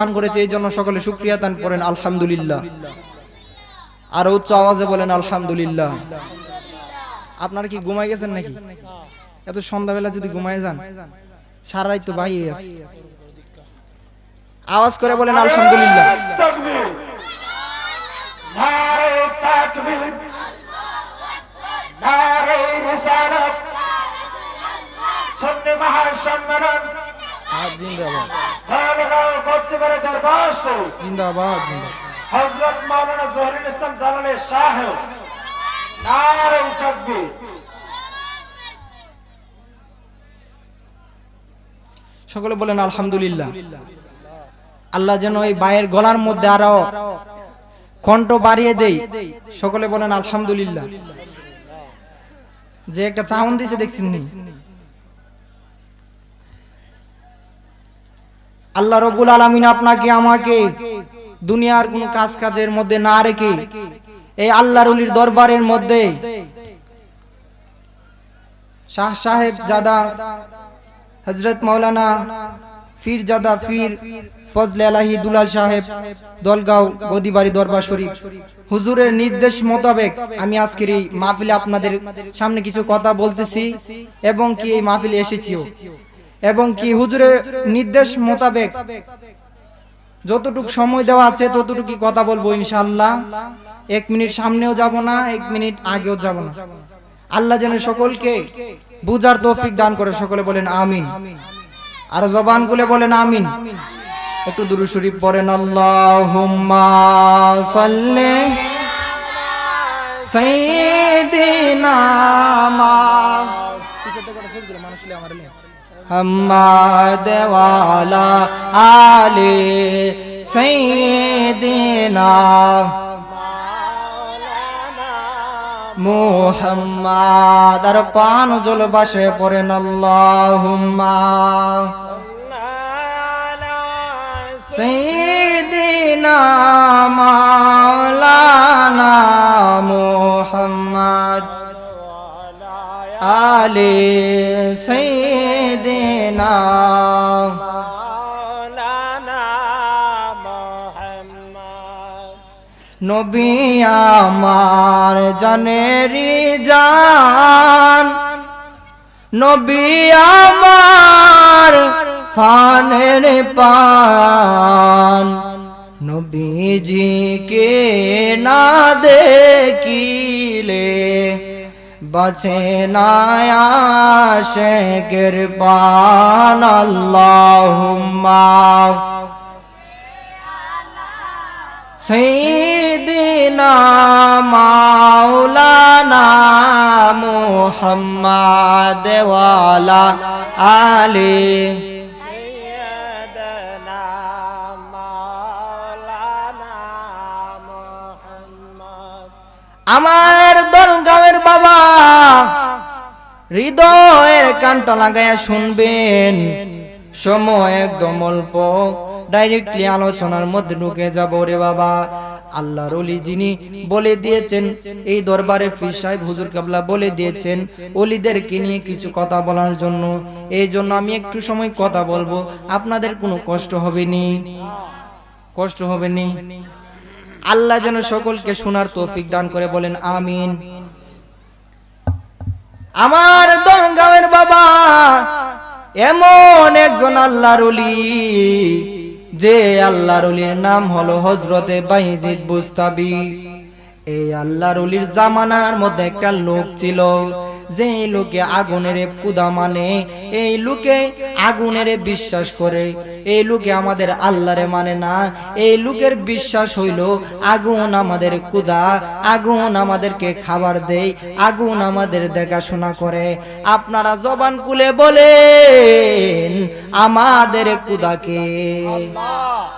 দান করেছে এই জন্য সকলে শুক্রিয়া দান করেন, আলহামদুলিল্লাহ। আর উচ্চ আওয়াজে বলেন, আলহামদুলিল্লাহ। আপনারা কি ঘুমাই গেছেন নাকি? এত সন্ধ্যাবেলা যদি ঘুমায় যান সারা রাত তো বাইরে আছে। আওয়াজ করে বলেন, আলহামদুলিল্লাহ। জিন্দাবাদ। জিন্দাবাদ মাওলানা জহিরুল ইসলাম জালালি নারে তাকবীর। সকলে বলেন আলহামদুলিল্লাহ। আল্লাহ যেন এই বায়ের গলার মধ্যে আরও কণ্ঠ বাড়িয়ে দেই। সকলে বলেন আলহামদুলিল্লাহ। যে একটা চাউন দিছে দেখছেন নি আল্লাহ রবুল আলমিন আপনাকে, আমাকে দুনিয়ার কোন কাজ কাজের মধ্যে না রেখে এই আল্লাহর অলির দরবারের মধ্যে শাহ সাহেব জাদা হজরত মৌলানা ফির জাদা ফির ফজলে আলাহি দুলাল সাহেব দলগাঁও গদিবাড়ি দরবার শরীফ। হুজুরের নির্দেশ মোতাবেক আমি আজকের এই মাহফিলে আপনাদের সামনে কিছু কথা বলতেছি এবং কি এই মাহফিলে এসেছিও। এবং কি হুজুরের নির্দেশ মোতাবেক যতটুকু সময় দেওয়া আছে ততটুকু কথা বলব ইনশাআল্লাহ। এক মিনিট সামনেও যাব না এক মিনিট আগেও যাব না। আল্লাহ যেন সকলকে বুজার তৌফিক দান করে সকলে বলেন আমিন। আর জবান খুলে বলেন আমিন। একটু দুরু শরীফ পড়েন আল্লাহুম্মা সাল্লি সাইয়্যিদিনা মা হাম্মাদ ওয়ালা আলি সাইয়্যিদিনা মুহাম্মাদ আর পান জল বাসে পড়েন আল্লাহুম্মা সাইয়্যিদিনা মাওলানা মুহাম্মদ আলি সাইয়্যিদিনা নবী আমার জানেরি জান নবী আমার ফানের পান নবীজিকে না দেখিলে বাছে না শেখের পান আল্লাহুম্মা। সৈদিনা মাওলানা মুহাম্মাদ ওয়ালা আমার দলগাঁওয়ের বাবা হৃদয়ের কানটা লাগাইয়া শুনবেন। সময় একদম অল্প। ডাইরেক্টলি আলোচনার মধ্যে ঢুকে যাব রে বাবা। আল্লাহর অলি যিনি বলে দিয়েছেন, এই দরবারে সাহেব হুজুর কাবলা বলে দিয়েছেন অলিদেরকে নিয়ে কিছু কথা বলার জন্য। এই জন্য আমি একটু সময় কথা বলব। আপনাদের কোনো কষ্ট হবে নি কষ্ট হবে নি আল্লাহ যেন সকলকে শোনার তৌফিক দান করে বলেন আমিন। আমার দরগাঁওয়ের বাবা এমন একজন আল্লাহর অলি যে আল্লাহর অলির নাম হলো হজরতে বাইজিদ বুস্তাবি। এই আল্লাহর অলির জামানার মধ্যে একটা লোক ছিল যে লোকে আগুনের কুদা মানে এই লোকে আগুনের বিশ্বাস করে। এই লোকে আমাদের আল্লাহরে মানে না এই লোকের বিশ্বাস হইল আগুন আমাদের কুদা আগুন আমাদেরকে খাবার দেয় আগুন আমাদের দেখাশোনা করে। আপনারা জবান কুলে বলেন আমাদের কুদাকে।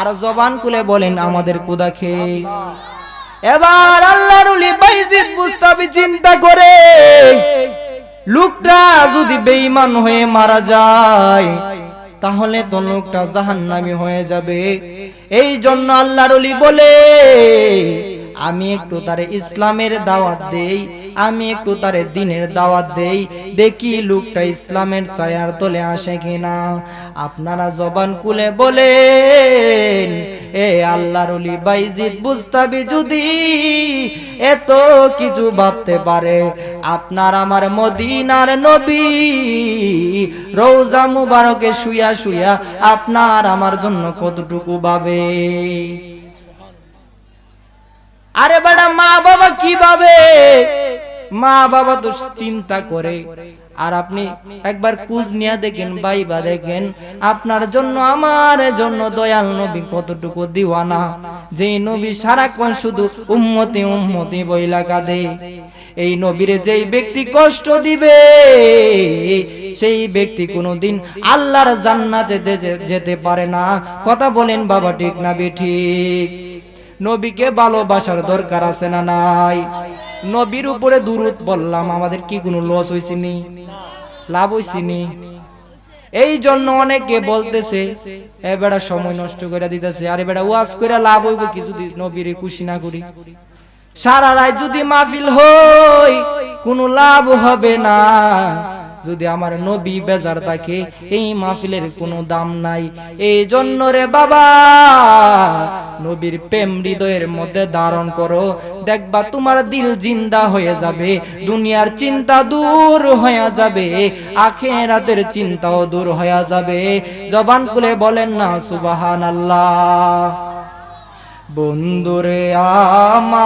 আর জবান কুলে বলেন আমাদের কুদাকে। এবার আল্লাহর উলি বাইজিদ মুস্তাবি চিন্তা করে, লোকটা যদি বেঈমান হয়ে মারা যায়, তাহলে তো লোকটা জাহান্নামি হয়ে যাবে। এই জন্য আল্লাহর বলে, আমি একটু তার ইসলামের দাওয়াত দেই। আমি একটু তার দিনের দাওয়াত দেই, দেখি লোকটা ইসলামের চায়ার তলে আসে কিনা। আপনারা জবান কুলে বলেন, এ আল্লাহর অলি বাইজিদ বুঝতাবি যদি এত কিছু ভাবতে পারে। আপনার আমার মদিনার নবী রৌজা মুবারকে শুয়া শুয়া আপনার আমার জন্য কতটুকু ভাবে? আরে বেটা মা বাবা কীভাবে? মা বাবা তো চিন্তা করে। আর আপনি একবার কুজ নিয়ে দেখেন বাইবা দেখেন, আপনার জন্য, আমার জন্য দয়াল নবী কতটুকু দিওয়ানা। যে নবী সারাক্ষণ শুধু উম্মতি উম্মতি বইলা কাঁদে। এই নবীরে যেই ব্যক্তি কষ্ট দিবে, সেই ব্যক্তি কোনোদিন আল্লাহর জান্নাতে যেতে পারে না। কথা বলেন, বাবা, ঠিক না ঠিক নবীকে ভালোবাসার দরকার আছে না নাই? নবীর উপরে দূরত বললাম, আমাদের কি কোনো লস হয়েছে নি লাভ হয়েছে নি এই জন্য অনেকে বলতেছে, এ বেড়া সময় নষ্ট করে দিতেছে। আরে বেড়া, ওয়াজ করে লাভ হইব কি যদি নবীর খুশি না করি? সারা রাত যদি মাহফিল হই, কোনো লাভ হবে না। যদি আমার নবী বেজার থাকে, এই মাহফিলের কোনো দাম নাই। এই জন্য রে বাবা, নবীর প্রেম হৃদয়ের মধ্যে ধারণ করো। দেখবা তোমার দিল জিন্দা হয়ে যাবে, দুনিয়ার চিন্তা দূর হয়ে যাবে, আখেরাতের চিন্তাও দূর হয়ে যাবে। জবান খুলে বলেন না সুবাহান আল্লাহ বন্ধুরে আমার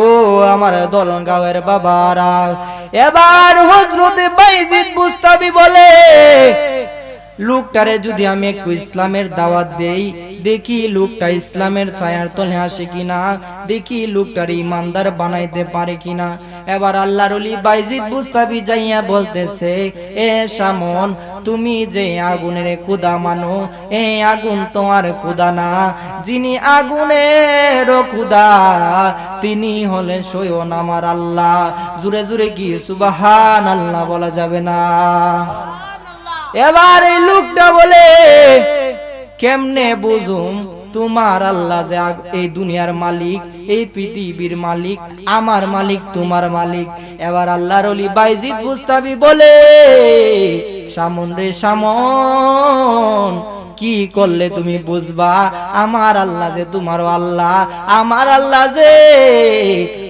ও আমার দলগাঁওয়ের বাবারা। এবার হজরতে বাইজিদ বুস্তাবি বলে, লোকটারে যদি আমি একটু ইসলামের দাওয়াত দেই, দেখি লোকটা ইসলামের ছায়ার তলে আসে কিনা, দেখি লোকটার ইমানদার বানাইতে পারে কিনা। এবার আল্লাহর বাইজিদ বুস্তাবি যাইয়া বলতেছে, এ সামন তুমি যে আগুনের কুদা মানো, এ আগুন তোমার কুদা না। যিনি আগুনের কুদা তিনি হলে সয়ন আমার আল্লাহ। জুড়ে জুড়ে কি সুবাহান আল্লাহ বলা যাবে না। এবার এই লোকটা বলে, কেমনে বুঝুম তোমার আল্লাহ যে এই দুনিয়ার মালিক, এই পৃথিবীর মালিক, আমার মালিক, তোমার মালিক? এবার আল্লাহর বাইজিদ বুস্তাবি বলে সামন রে সামন কি করলে তুমি বুঝবা? আমার আল্লাহ যে তোমারও আল্লাহ আমার আল্লাহ যে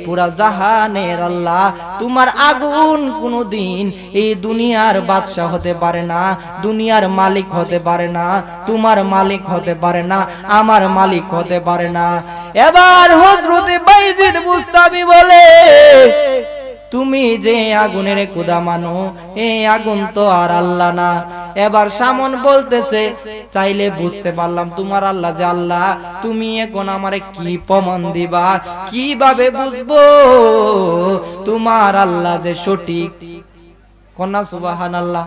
পুরা জাহানের আল্লাহ। তোমার আগুন কোনো দিন এই দুনিয়ার বাদশাহ হতে পারে না দুনিয়ার মালিক হতে পারে না তোমার মালিক হতে পারে না আমার মালিক হতে পারে না। এবার হজরতে বাইজিদ মুস্তাবি বলে তুমি যে আগুনের কুদা মানো এই আগুন তো আর আল্লাহ না। এবার সামন বলতেছে, চাইলে বুঝতে পারলাম তোমার আল্লাহ যে আল্লাহ, তুমি এখন আমারে কি প্রমাণ দিবা? কীভাবে বুঝব? তোমার আল্লাহ যে সঠিক। কন্যা সুবাহান আল্লাহ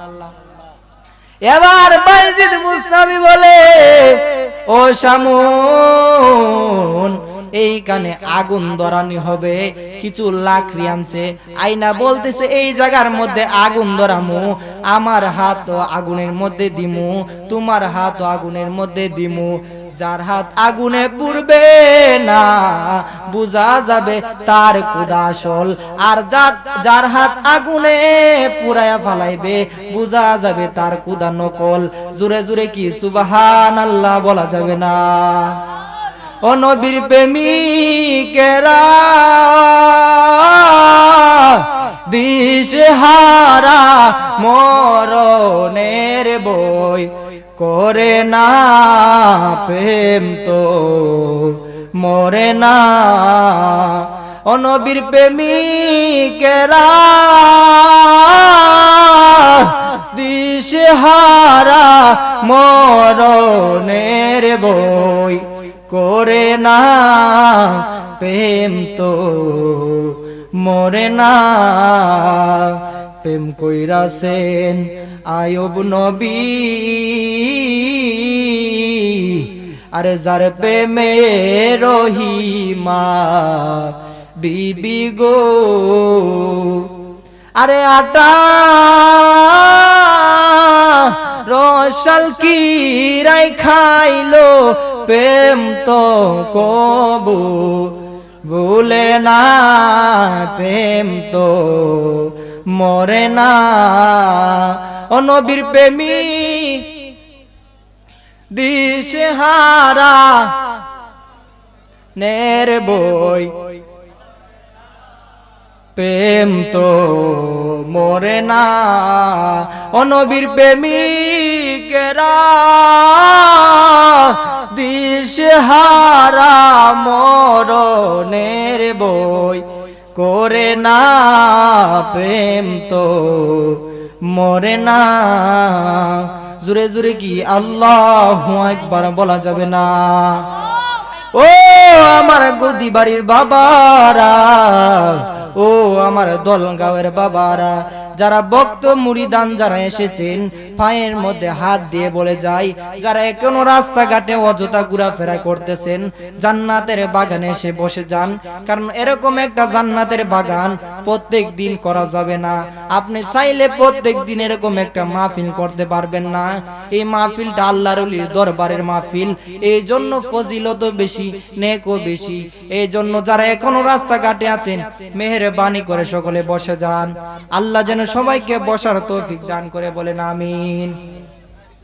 এবার বাইজিদ মুস্তাবি বলে, ও সামুন এইখানে আগুন ধরানি হবে। কিছু লাকড়ি আনছে। আইনা বলতেছে, এই জায়গার মধ্যে আগুন ধরামু। আমার হাত আগুনের মধ্যে দিমু। তোমার হাত আগুনের মধ্যে দিমু। যার হাত আগুনে পুড়বে না, বুঝা যাবে তার কুদা আসল। আর যার যার হাত আগুনে পুরায়া ফালাইবে, বুঝা যাবে তার কুদা নকল। জুরে জুরে কি সুবাহান বলা যাবে না? ও নবীর প্রেমিকেরা, দিশে হারা মরণের বই করে না প্রেম তো, মরে না। অনবীর প্রেমিকেরা, দিশে হারা মরণের বই করে না, প্রেম তো মরে না। প্রেম কইরা কইরাছেন আয়ব নবী, আরে যার প্রেমে রহিমা বিবি গো। আরে আটা রসাল কি রাই খাইলো প্রেম তো কবু, ভুলে না, প্রেম তো মরে না। অনবীর প্রেমী, দিশে হারা নের বই, প্রেম তো মরে না। অনবীর প্রেমিকেরা দিশে হারা মরণের বই করে না প্রেম তো মরে না। জুড়ে জুড়ে কি আল্লাহ একবার বলা যাবে না। ও আমার গদি বাড়ির বাবারা, ও আমার দলগাঁওয়ের বাবারা যারা ভক্ত মুড়িদান যারা এসেছেন, পায়ের মধ্যে হাত দিয়ে বলে যায়, যারা এখনও রাস্তাঘাটে অযথা ঘোরাফেরা করতেছেন, জান্নাতের বাগানে এসে বসে যান। কারণ এরকম একটা জান্নাতের বাগান প্রত্যেক দিন করা যাবে না। আপনি চাইলে প্রত্যেক দিন এরকম একটা মাহফিল করতে পারবেন না। এই মাহফিলটা আল্লাহর দরবারের মাহফিল। এই জন্য ফজিলত বেশি, নেকও বেশি। এই জন্য যারা এখনও রাস্তাঘাটে আছেন, মেহেরবানি করে সকলে বসে যান। আল্লাহ যেন সবাইকে বসার তৌফিক দান করে বলেন আমিন।